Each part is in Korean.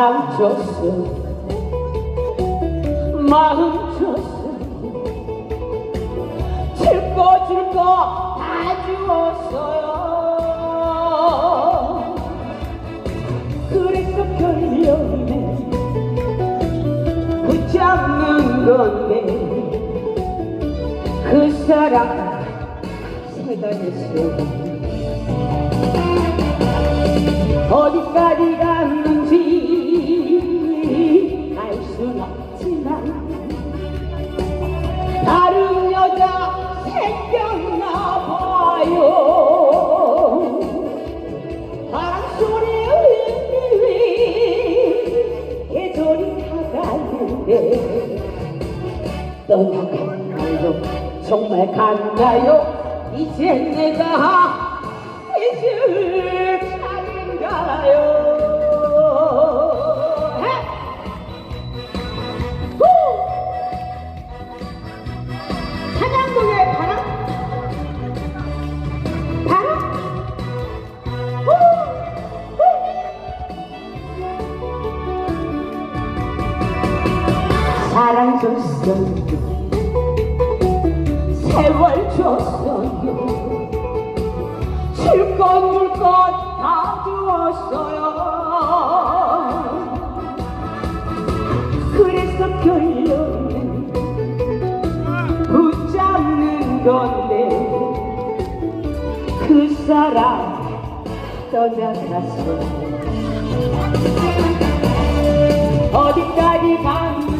줬어. 마음 줬어. 줄거 줄거 다 주었어요. 그래서 결론은 붙잡는 건데 그 사람 생각했어 어디까지 가가는데 떠나간가요 정말 간가요. 이제 내가 사랑 줬어요. 세월 줬어요. 실컷 물것 다 주었어요. 그래서 결론은 붙잡는 건데 그 사람 떠나갔어 어디까지 갔는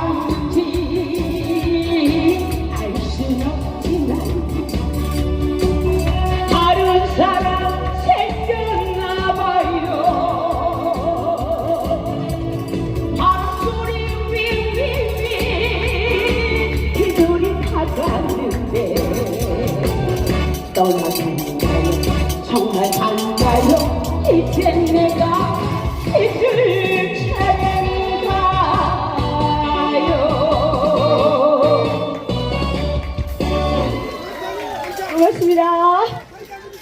내가 잊을 차례